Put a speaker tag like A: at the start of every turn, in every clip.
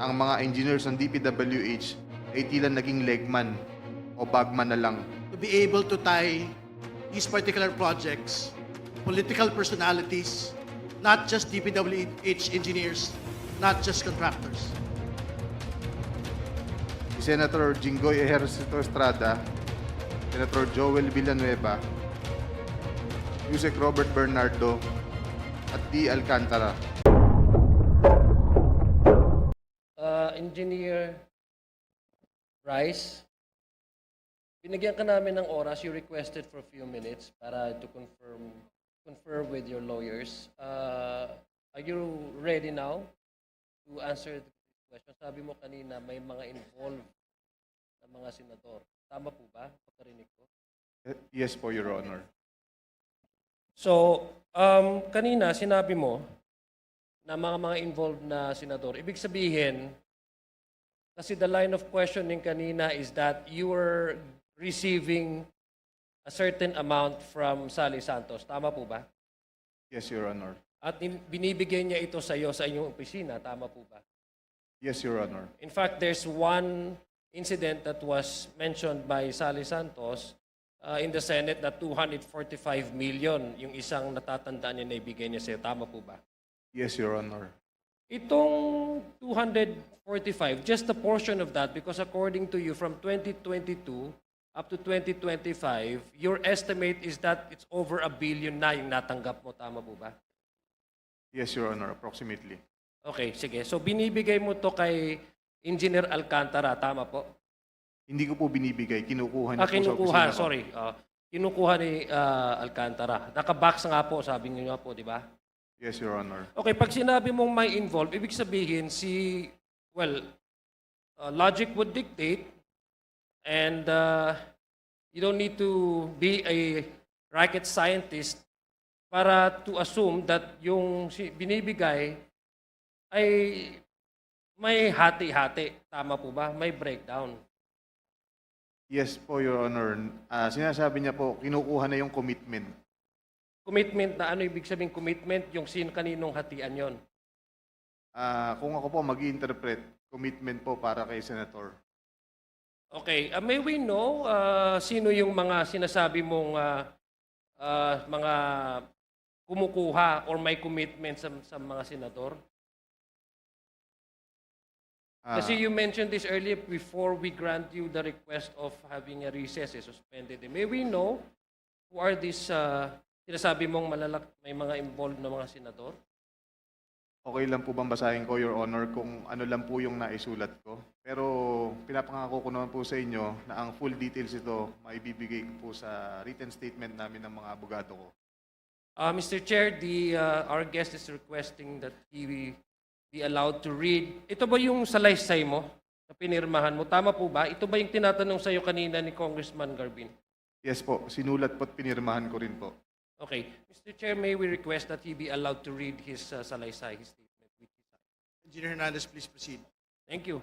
A: ang mga engineers ng DPWH ay tila naging legman o bagman na lang.
B: to be able to tie these particular projects, political personalities, not just DPWH engineers, not just contractors.
A: Si Senator Jinggoy Ejercito Estrada, Senator Joel Villanueva, Yusek Robert Bernardo, at D. Alcantara.
C: Engineer Rice, binigyan ka namin ng oras. You requested for a few minutes para to confirm confer with your lawyers. Uh, are you ready now to answer the question? Sabi mo kanina may mga involved na mga senador. Tama po ba? Pagkarinig ko.
A: Eh, Yes po, Your Honor.
C: So, um, kanina sinabi mo na mga mga involved na senador. Ibig sabihin, kasi the line of questioning kanina is that you were receiving a certain amount from Sally Santos. Tama po ba?
A: Yes, Your Honor.
C: At in- binibigay niya ito sa iyo sa inyong opisina. Tama po ba?
A: Yes, Your Honor.
C: In fact, there's one incident that was mentioned by Sally Santos uh, in the Senate na 245 million yung isang natatandaan niya na ibigay niya sa'yo. Tama po ba?
A: Yes, Your Honor.
C: Itong 245, just a portion of that because according to you from 2022 up to 2025, your estimate is that it's over a billion na yung natanggap mo. Tama po ba?
A: Yes, Your Honor, approximately.
C: Okay, sige. So binibigay mo to kay Engineer Alcantara. Tama po?
A: Hindi ko po binibigay, kinukuha niya
C: Ah,
A: po sa
C: kinukuha,
A: ko.
C: sorry. Ah, kinukuha ni ah, Alcantara. Nakabox nga po, sabi niyo nga po, di ba?
A: Yes, Your Honor.
C: Okay, pag sinabi mong may involved, ibig sabihin si, well, uh, logic would dictate and uh, you don't need to be a rocket scientist para to assume that yung binibigay ay may hati-hati. Tama po ba? May breakdown.
A: Yes po, Your Honor. Ah, sinasabi niya po, kinukuha na yung commitment.
C: Commitment na ano ibig sabihin commitment? Yung sin kaninong hatian yon.
A: Ah, kung ako po mag interpret commitment po para kay Senator.
C: Okay, uh, may we know uh, sino yung mga sinasabi mong uh, uh, mga kumukuha or may commitment sa, sa mga senador?
A: Ah,
C: Kasi you mentioned this earlier before we grant you the request of having a recess, eh, suspended. May we know who are these uh, sinasabi mong malalak, may mga involved na mga senador?
A: okay lang po bang basahin ko, Your Honor, kung ano lang po yung naisulat ko? Pero pinapangako ko naman po sa inyo na ang full details ito maibibigay ko po sa written statement namin ng mga abogado ko.
C: Uh, Mr. Chair, the, uh, our guest is requesting that he be allowed to read. Ito ba yung salaysay mo na pinirmahan mo? Tama po ba? Ito ba yung tinatanong sa'yo kanina ni Congressman Garbin?
A: Yes po, sinulat po at pinirmahan ko rin po.
C: Okay. Mr. Chair, may we request that he be allowed to read his uh, salaysay, his statement? With his
B: Engineer Hernandez, please proceed.
C: Thank you.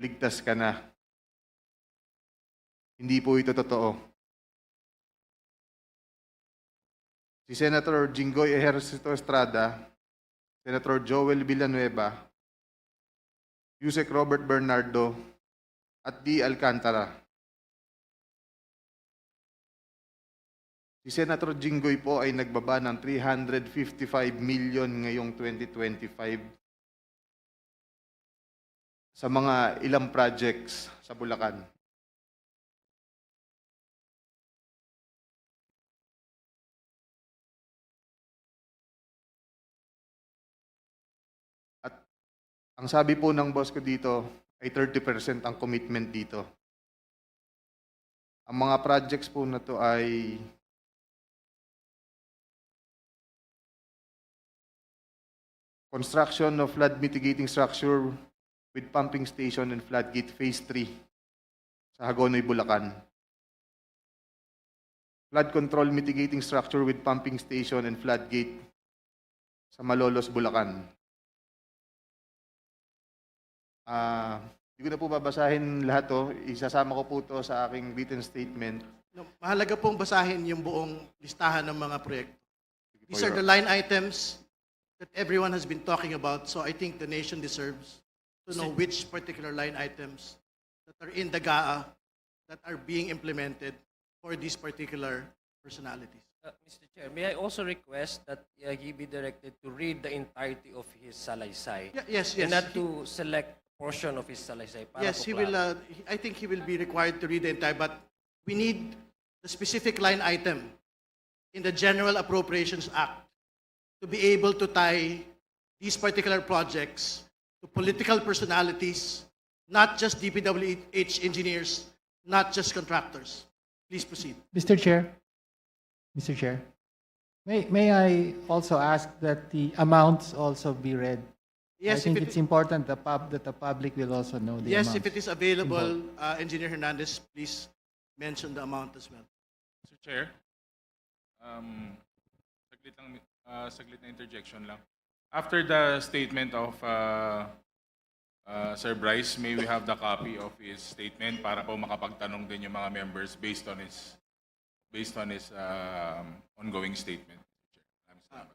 A: ligtas ka na. Hindi po ito totoo. si Senator Jinggoy Ejercito Estrada, Senator Joel Villanueva, Yusek Robert Bernardo, at D. Alcantara. Si Senator Jinggoy po ay nagbaba ng 355 million ngayong 2025 sa mga ilang projects sa Bulacan. At ang sabi po ng boss ko dito ay 30% ang commitment dito. Ang mga projects po na to ay construction of flood mitigating structure with pumping station and floodgate phase 3 sa Hagonoy, Bulacan. Flood control mitigating structure with pumping station and floodgate sa Malolos, Bulacan. Ah, hindi ko na po babasahin lahat to. Isasama ko po to sa aking written statement.
B: No, mahalaga pong basahin yung buong listahan ng mga proyekto.
A: Sige po,
B: These are
A: Your
B: the line items that everyone has been talking about, so I think the nation deserves to know which particular line items that are in the GAA that are being implemented for these particular personalities.
C: Uh, Mr. Chair, may I also request that uh, he be directed to read the entirety of his salaysay?
B: Yeah, yes, yes.
C: And not to select portion of his salaysay. para
B: Yes,
C: po
B: he
C: klaro.
B: will, uh, he- I think he will be required to read the entire, but we need the specific line item in the General Appropriations Act to be able to tie these particular projects to political personalities, not just DPWH engineers, not just contractors. Please proceed.
D: Mr. Chair, Mr. Chair, may, may I also ask that the amounts also be read? I
B: Yes, if
D: think
B: it,
D: it's important the pub, that the public will also know the
B: yes,
D: amounts.
B: if it is available, uh, Engineer Hernandez, please mention the amount as well.
E: Mr. Chair, um, saglit lang, uh, saglit na interjection lang. After the statement of uh, uh, Sir Bryce, may we have the copy of his statement para po makapagtanong din yung mga members based on his based on his um, ongoing statement. Salamat.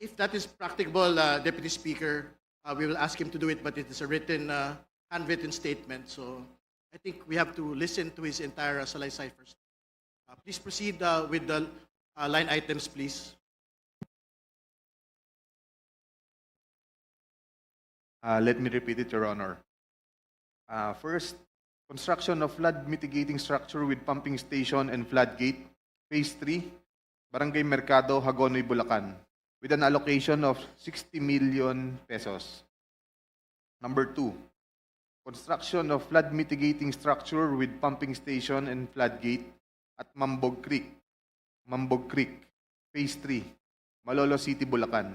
B: If that is practicable, uh, Deputy Speaker, uh, we will ask him to do it, but it is a written, uh, handwritten statement, so I think we have to listen to his entire uh, salaysay first. Uh, Please proceed uh, with the uh, line items, please.
A: Uh, let me repeat it, Your Honor. Uh, first, construction of flood mitigating structure with pumping station and floodgate, Phase 3, Barangay Mercado, Hagonoy, Bulacan, with an allocation of 60 million pesos. Number two, construction of flood mitigating structure with pumping station and floodgate at Mambog Creek, Mambog Creek, Phase 3, Malolo City, Bulacan,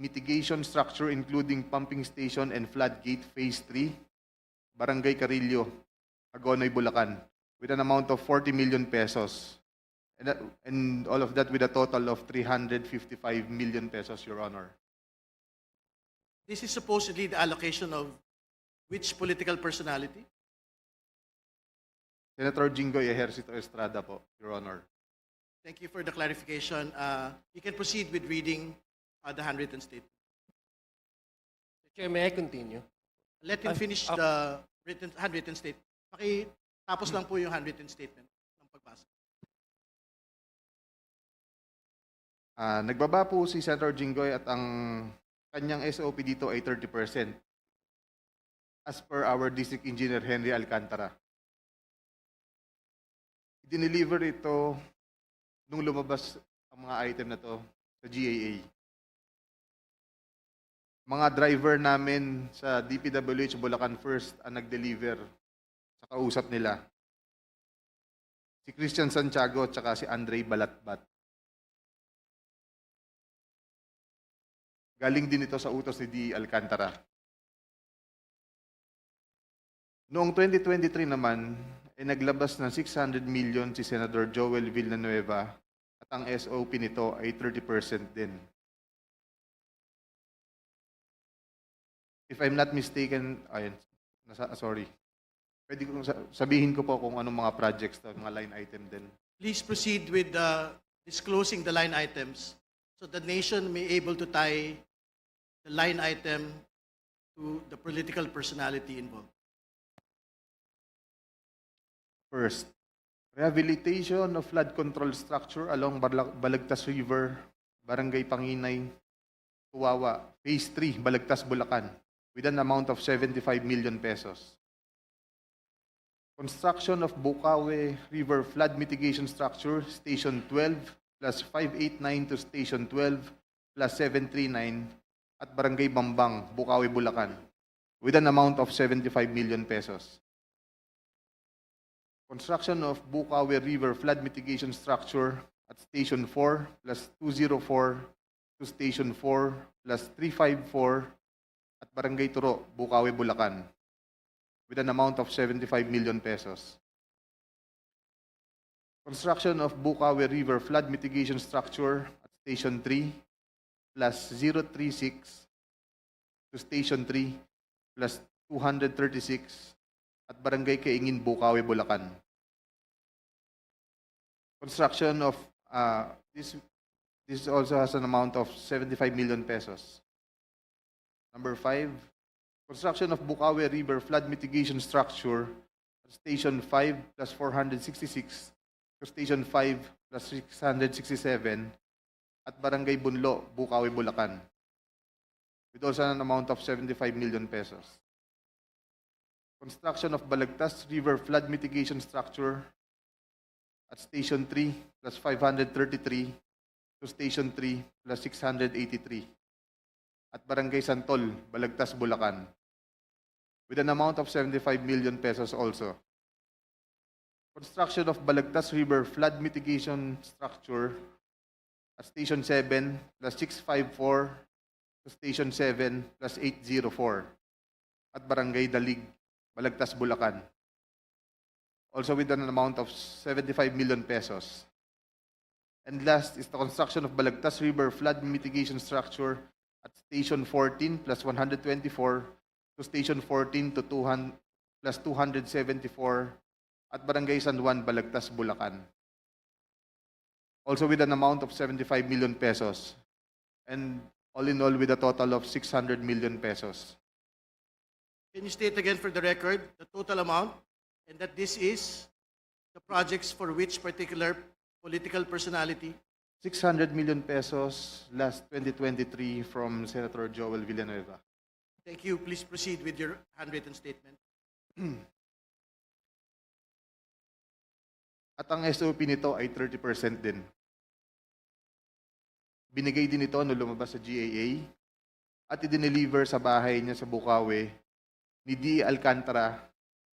A: mitigation structure including pumping station and floodgate Phase 3, Barangay Carillo, Agonoy, Bulacan, with an amount of 40 million pesos. And, that, and all of that with a total of 355 million pesos, Your Honor.
B: This is supposedly the allocation of which political personality?
A: Senator Jingoy Ejercito Estrada po, Your Honor.
B: Thank you for the clarification. Uh, You can proceed with reading uh, the handwritten statement.
C: Mr. Chair, may I continue?
B: Let him
C: Ah,
B: finish
C: ah.
B: the written, handwritten statement. Pakitapos lang po yung handwritten statement ng pagbasa.
A: Ah, nagbaba po si Senator Jinggoy at ang kanyang SOP dito ay 30% as per our District Engineer Henry Alcantara. Dineliver ito nung lumabas ang mga item na to sa GAA. Mga driver namin sa DPWH Bulacan First ang nag-deliver sa kausap nila. Si Christian Santiago at si Andre Balatbat. Galing din ito sa utos ni D. Alcantara. Noong 2023 naman, ay naglabas ng 600 million si Senator Joel Villanueva at ang SOP nito ay 30% din. If I'm not mistaken, ayun, nasa, sorry. Pwede sa- sabihin ko po kung anong mga projects to, mga line item din.
B: Please proceed with uh, disclosing the line items so the nation may able to tie the line item to the political personality involved.
A: First, rehabilitation of flood control structure along Balag- Balagtas River, Barangay Panginay, Tuwawa, Phase 3, Balagtas, Bulacan, with an amount of 75 million pesos. Construction of Bukawe River Flood Mitigation Structure, Station 12, plus 589 to Station 12, plus 739, at Barangay Bambang, Bukawe, Bulacan, with an amount of 75 million pesos. Construction of Bukawe River Flood Mitigation Structure at Station 4 plus 204 to Station 4 plus 354 at Barangay Turo, Bukawe, Bulacan with an amount of 75 million pesos. Construction of Bukawe River Flood Mitigation Structure at Station 3 plus 036 to Station 3 plus 236 at Barangay Kaingin, Bukawi, Bulacan. Construction of, uh, this, this also has an amount of 75 million pesos. Number five, construction of Bukawi River Flood Mitigation Structure at Station 5 plus 466 to Station 5 plus 667 at Barangay Bunlo, Bukawi, Bulacan with also an amount of 75 million pesos. Construction of Balagtas River Flood Mitigation Structure at Station 3 plus 533 to Station 3 plus 683 at Barangay Santol, Balagtas, Bulacan with an amount of 75 million pesos also. Construction of Balagtas River Flood Mitigation Structure at Station 7 plus 654 to Station 7 plus 804 at Barangay Dalig, Balagtas, Bulacan. Also with an amount of 75 million pesos. And last is the construction of Balagtas River Flood Mitigation Structure at Station 14 plus 124 to Station 14 to 200 plus 274 at Barangay San Juan, Balagtas, Bulacan. Also with an amount of 75 million pesos. And all in all with a total of 600 million pesos.
B: Can you state again for the record the total amount and that this is the projects for which particular political personality?
A: 600 million pesos last 2023 from Senator Joel Villanueva.
B: Thank you. Please proceed with your handwritten statement.
A: At ang SOP nito ay 30% din. Binigay din ito nung lumabas sa GAA at i-deliver sa bahay niya sa Bukawi ni D. Alcantara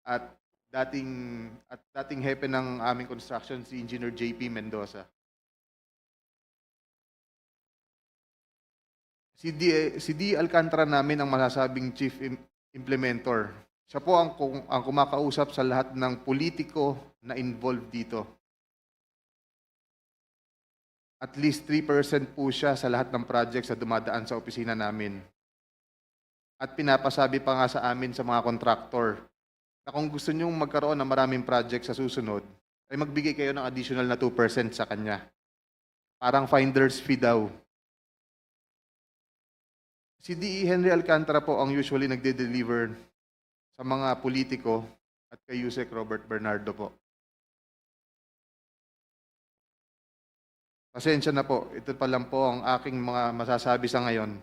A: at dating at dating hepe ng aming construction si Engineer JP Mendoza. Si D, si D. Alcantara namin ang masasabing chief im- implementor. Siya po ang, ang kumakausap sa lahat ng politiko na involved dito. At least 3% po siya sa lahat ng projects na dumadaan sa opisina namin. At pinapasabi pa nga sa amin sa mga kontraktor na kung gusto nyong magkaroon ng maraming project sa susunod, ay magbigay kayo ng additional na 2% sa kanya. Parang finder's fee daw. Si D.E. Henry Alcantara po ang usually nagde-deliver sa mga politiko at kay Yusek Robert Bernardo po. Pasensya na po. Ito pa lang po ang aking mga masasabi sa ngayon.